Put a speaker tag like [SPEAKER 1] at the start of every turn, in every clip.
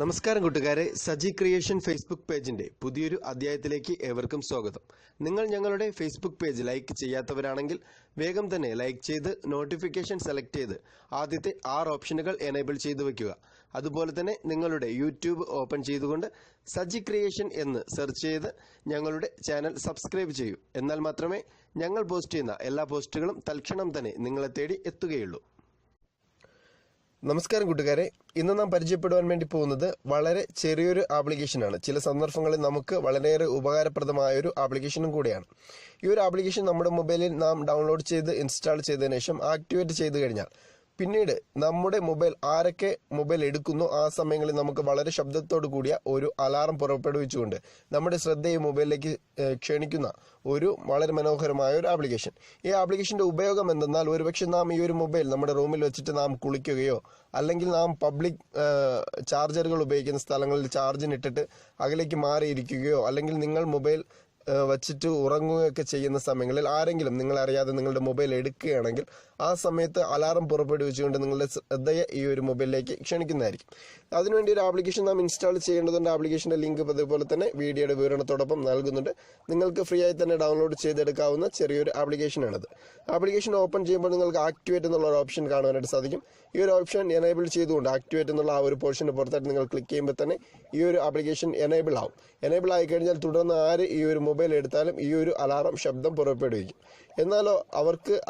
[SPEAKER 1] നമസ്കാരം കൂട്ടുകാരെ. Saji creation Facebook പേജിന്റെ പുതിയൊരു അധ്യായത്തിലേക്ക് ഏവർക്കും സ്വാഗതം. നിങ്ങൾ ഞങ്ങളുടെ ഫേസ്ബുക്ക് പേജ് ലൈക്ക് ചെയ്യാത്തവരാണെങ്കിൽ വേഗം തന്നെ ലൈക്ക് ചെയ്ത് നോട്ടിഫിക്കേഷൻ സെലക്ട് ചെയ്ത് ആദ്യത്തെ ആറ് ഓപ്ഷനുകൾ എനേബിൾ ചെയ്തു വെക്കുക. അതുപോലെ തന്നെ നിങ്ങളുടെ യൂട്യൂബ് ഓപ്പൺ ചെയ്തുകൊണ്ട് സജി ക്രിയേഷൻ എന്ന് സെർച്ച് ചെയ്ത് ഞങ്ങളുടെ ചാനൽ സബ്സ്ക്രൈബ് ചെയ്യൂ. എന്നാൽ മാത്രമേ ഞങ്ങൾ പോസ്റ്റ് ചെയ്യുന്ന എല്ലാ പോസ്റ്റുകളും തൽക്ഷണം തന്നെ നിങ്ങളെ തേടി എത്തുകയുള്ളൂ. നമസ്കാരം കൂട്ടുകാരെ. ഇന്ന് നാം പരിചയപ്പെടുവാൻ വേണ്ടി പോകുന്നത് വളരെ ചെറിയൊരു ആപ്ലിക്കേഷനാണ് ചില സന്ദർഭങ്ങളിൽ നമുക്ക് വളരെയേറെ ഉപകാരപ്രദമായ ഒരു ആപ്ലിക്കേഷനും കൂടിയാണ്. ഈ ഒരു ആപ്ലിക്കേഷൻ നമ്മുടെ മൊബൈലിൽ നാം ഡൗൺലോഡ് ചെയ്ത് ഇൻസ്റ്റാൾ ചെയ്തതിനു ശേഷം ആക്ടിവേറ്റ് ചെയ്ത് കഴിഞ്ഞാൽ പിന്നീട് നമ്മുടെ മൊബൈൽ ആരൊക്കെ മൊബൈൽ എടുക്കുന്നു ആ സമയങ്ങളിൽ നമുക്ക് വളരെ ശബ്ദത്തോടു കൂടിയ ഒരു അലാറം പുറപ്പെടുവിച്ചുകൊണ്ട് നമ്മുടെ ശ്രദ്ധയെ മൊബൈലിലേക്ക് ക്ഷണിക്കുന്ന ഒരു വളരെ മനോഹരമായ ഒരു ആപ്ലിക്കേഷൻ. ഈ ആപ്ലിക്കേഷന്റെ ഉപയോഗം എന്തെന്നാൽ ഒരുപക്ഷെ നാം ഈ ഒരു മൊബൈൽ നമ്മുടെ റൂമിൽ വെച്ചിട്ട് നാം കുളിക്കുകയോ അല്ലെങ്കിൽ നാം പബ്ലിക് ചാർജറുകൾ ഉപയോഗിക്കുന്ന സ്ഥലങ്ങളിൽ ചാർജിനിട്ടിട്ട് അകലേക്ക് മാറിയിരിക്കുകയോ അല്ലെങ്കിൽ നിങ്ങൾ മൊബൈൽ വച്ചിട്ട് ഉറങ്ങുകയൊക്കെ ചെയ്യുന്ന സമയങ്ങളിൽ ആരെങ്കിലും നിങ്ങൾ അറിയാതെ നിങ്ങളുടെ മൊബൈൽ എടുക്കുകയാണെങ്കിൽ ആ സമയത്ത് അലാറം പുറപ്പെടുവിച്ചുകൊണ്ട് നിങ്ങളുടെ ശ്രദ്ധയെ ഈ ഒരു മൊബൈലിലേക്ക് ക്ഷണിക്കുന്നതായിരിക്കും. അതിനുവേണ്ടി ഒരു ആപ്ലിക്കേഷൻ നാം ഇൻസ്റ്റാൾ ചെയ്യേണ്ടതുണ്ട്. ആപ്ലിക്കേഷന്റെ ലിങ്ക് അതുപോലെ തന്നെ വീഡിയോയുടെ വിവരണത്തോടൊപ്പം നൽകുന്നുണ്ട്. നിങ്ങൾക്ക് ഫ്രീ ആയി തന്നെ ഡൗൺലോഡ് ചെയ്തെടുക്കാവുന്ന ചെറിയൊരു ആപ്ലിക്കേഷനാണത് ആപ്ലിക്കേഷൻ ഓപ്പൺ ചെയ്യുമ്പോൾ നിങ്ങൾക്ക് ആക്ടിവേറ്റ് എന്നുള്ള ഒരു ഓപ്ഷൻ കാണുവാനായിട്ട് സാധിക്കും. ഈ ഒരു ഓപ്ഷൻ എനേബിൾ ചെയ്തുകൊണ്ട് ആക്ടിവേറ്റ് എന്നുള്ള ആ ഒരു പോർഷന് പുറത്തായിട്ട് നിങ്ങൾ ക്ലിക്ക് ചെയ്യുമ്പോൾ തന്നെ ഈ ഒരു ആപ്ലിക്കേഷൻ എനേബിൾ ആവും. എനേബിൾ ആയി കഴിഞ്ഞാൽ തുടർന്ന് ആര് ഈ ഒരു മൊബൈൽ എടുത്താലും ഈ ഒരു അലാറം ശബ്ദം പുറപ്പെടുവിക്കും. എന്നാലോ അവർക്ക്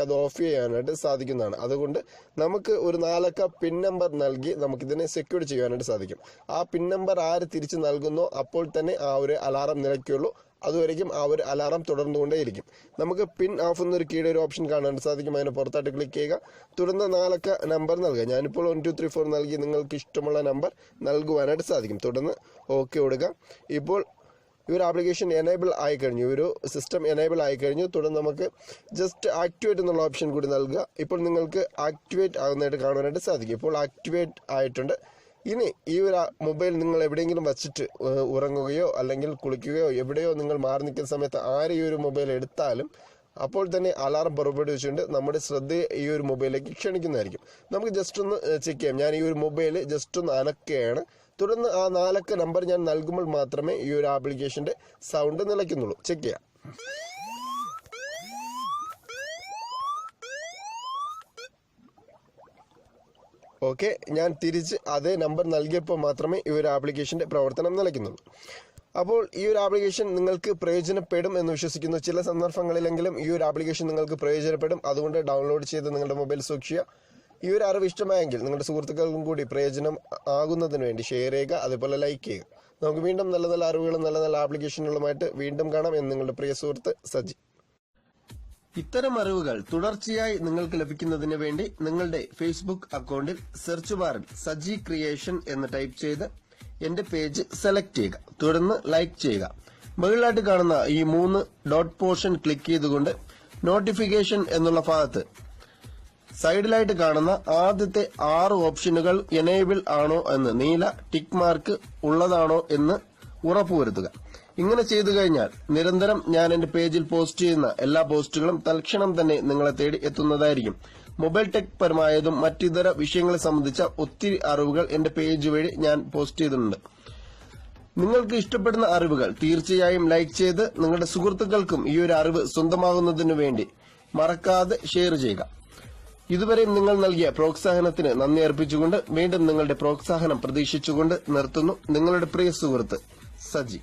[SPEAKER 1] അത് ഓഫ് ചെയ്യാനായിട്ട് സാധിക്കുന്നതാണ്. അതുകൊണ്ട് നമുക്ക് ഒരു നാലക്ക പിൻ നമ്പർ നൽകി നമുക്കിതിനെ സെക്യൂർ ചെയ്യാനായിട്ട് സാധിക്കും. ആ പിൻ നമ്പർ ആര് തിരിച്ച് നൽകുന്നോ അപ്പോൾ തന്നെ ആ ഒരു അലാറം നിലയ്ക്കുള്ളൂ. അതുവരേക്കും ആ ഒരു അലാറം തുടർന്നുകൊണ്ടേയിരിക്കും. നമുക്ക് പിൻ ഓഫ് എന്നൊരു കീഴ് ഒരു ഓപ്ഷൻ കാണാൻ സാധിക്കും. അതിന് പുറത്തായിട്ട് ക്ലിക്ക് ചെയ്യുക. തുടർന്ന് നാലക്ക നമ്പർ നൽകുക. ഞാനിപ്പോൾ വൺ ടു ത്രീ ഫോർ നൽകി നിങ്ങൾക്ക് ഇഷ്ടമുള്ള നമ്പർ നൽകുവാനായിട്ട് സാധിക്കും. തുടർന്ന് ഓക്കെ കൊടുക്കുക ഇപ്പോൾ ഈ ഒരു ആപ്ലിക്കേഷൻ എനേബിൾ ആയി കഴിഞ്ഞു ഒരു സിസ്റ്റം എനേബിൾ ആയി കഴിഞ്ഞു തുടർന്ന് നമുക്ക് ജസ്റ്റ് ആക്ടിവേറ്റ് എന്നുള്ള ഓപ്ഷൻ കൂടി നൽകുക. ഇപ്പോൾ നിങ്ങൾക്ക് ആക്ടിവേറ്റ് ആകുന്നതായിട്ട് കാണുവാനായിട്ട് സാധിക്കും. ഇപ്പോൾ ആക്ടിവേറ്റ് ആയിട്ടുണ്ട്. ഇനി ഈ ഒരു മൊബൈൽ നിങ്ങൾ എവിടെയെങ്കിലും വച്ചിട്ട് ഉറങ്ങുകയോ അല്ലെങ്കിൽ കുളിക്കുകയോ എവിടെയോ നിങ്ങൾ മാറി നിൽക്കുന്ന സമയത്ത് ആര് ഈ ഒരു മൊബൈൽ എടുത്താലും അപ്പോൾ തന്നെ അലാറം പുറപ്പെടുവിച്ചുകൊണ്ട് നമ്മുടെ ശ്രദ്ധയെ ഈ ഒരു മൊബൈലിലേക്ക് ക്ഷണിക്കുന്നതായിരിക്കും. നമുക്ക് ജസ്റ്റ് ഒന്ന് ചെക്ക് ചെയ്യാം. ഞാൻ ഈ ഒരു മൊബൈൽ ജസ്റ്റ് ഒന്ന് അനക്കുകയാണ്. തുടർന്ന് ആ നാലക്ക നമ്പർ ഞാൻ നൽകുമ്പോൾ മാത്രമേ ഈ ഒരു ആപ്ലിക്കേഷന്റെ സൗണ്ട് നിലയ്ക്കുന്നുള്ളൂ. ചെക്ക് ചെയ്യാം. ഓക്കെ ഞാൻ തിരിച്ച് അതേ നമ്പർ നൽകിയപ്പോൾ മാത്രമേ ഈ ഒരു ആപ്ലിക്കേഷന്റെ പ്രവർത്തനം നിലയ്ക്കുന്നുള്ളൂ. അപ്പോൾ ഈ ഒരു ആപ്ലിക്കേഷൻ നിങ്ങൾക്ക് പ്രയോജനപ്പെടും എന്ന് വിശ്വസിക്കുന്നു. ചില സന്ദർഭങ്ങളിലെങ്കിലും ഈ ഒരു ആപ്ലിക്കേഷൻ നിങ്ങൾക്ക് പ്രയോജനപ്പെടും. അതുകൊണ്ട് ഡൗൺലോഡ് ചെയ്ത് നിങ്ങളുടെ മൊബൈൽ സൂക്ഷിക്കുക. ഈ ഒരു അറിവ് ഇഷ്ടമായെങ്കിൽ നിങ്ങളുടെ സുഹൃത്തുക്കൾക്കും കൂടി പ്രയോജനം ആകുന്നതിന് വേണ്ടി ഷെയർ ചെയ്യുക അതുപോലെ ലൈക്ക് ചെയ്യുക. നമുക്ക് വീണ്ടും നല്ല നല്ല അറിവുകളും നല്ല നല്ല ആപ്ലിക്കേഷനുകളുമായിട്ട് വീണ്ടും കാണാം എന്ന് നിങ്ങളുടെ പ്രിയ സുഹൃത്ത് സജി. ഇത്തരം അറിവുകൾ തുടർച്ചയായി നിങ്ങൾക്ക് ലഭിക്കുന്നതിന് വേണ്ടി നിങ്ങളുടെ ഫേസ്ബുക്ക് അക്കൗണ്ടിൽ സെർച്ച് ബാറിൽ സജി ക്രിയേഷൻ എന്ന് ടൈപ്പ് ചെയ്ത് എന്റെ പേജ് സെലക്ട് ചെയ്യുക. തുടർന്ന് ലൈക്ക് ചെയ്യുക. മുകളിലായിട്ട് കാണുന്ന ഈ മൂന്ന് ഡോട്ട് പോർഷൻ ക്ലിക്ക് ചെയ്തുകൊണ്ട് നോട്ടിഫിക്കേഷൻ എന്നുള്ള ഭാഗത്ത് സൈഡിലായിട്ട് കാണുന്ന ആദ്യത്തെ ആറ് ഓപ്ഷനുകൾ എനേബിൾ ആണോ എന്ന് നീല ടിക്ക് മാർക്ക് ഉള്ളതാണോ എന്ന് ഉറപ്പുവരുത്തുക. ഇങ്ങനെ ചെയ്തു കഴിഞ്ഞാൽ നിരന്തരം ഞാൻ എന്റെ പേജിൽ പോസ്റ്റ് ചെയ്യുന്ന എല്ലാ പോസ്റ്റുകളും തൽക്ഷണം തന്നെ നിങ്ങളെ തേടി എത്തുന്നതായിരിക്കും. മൊബൈൽ ടെക് പരമായതും മറ്റിതര വിഷയങ്ങളെ സംബന്ധിച്ച ഒത്തിരി അറിവുകൾ എന്റെ പേജ് വഴി ഞാൻ പോസ്റ്റ് ചെയ്തിട്ടുണ്ട്. നിങ്ങൾക്ക് ഇഷ്ടപ്പെടുന്ന അറിവുകൾ തീർച്ചയായും ലൈക്ക് ചെയ്ത് നിങ്ങളുടെ സുഹൃത്തുക്കൾക്കും ഈ ഒരു അറിവ് സ്വന്തമാകുന്നതിനു വേണ്ടി മറക്കാതെ ഷെയർ ചെയ്യുക. ഇതുവരെയും നിങ്ങൾ നൽകിയ പ്രോത്സാഹനത്തിന് നന്ദി അർപ്പിച്ചുകൊണ്ട് വീണ്ടും നിങ്ങളുടെ പ്രോത്സാഹനം പ്രതീക്ഷിച്ചുകൊണ്ട് നിർത്തുന്നു നിങ്ങളുടെ പ്രിയ സുഹൃത്ത് സജി.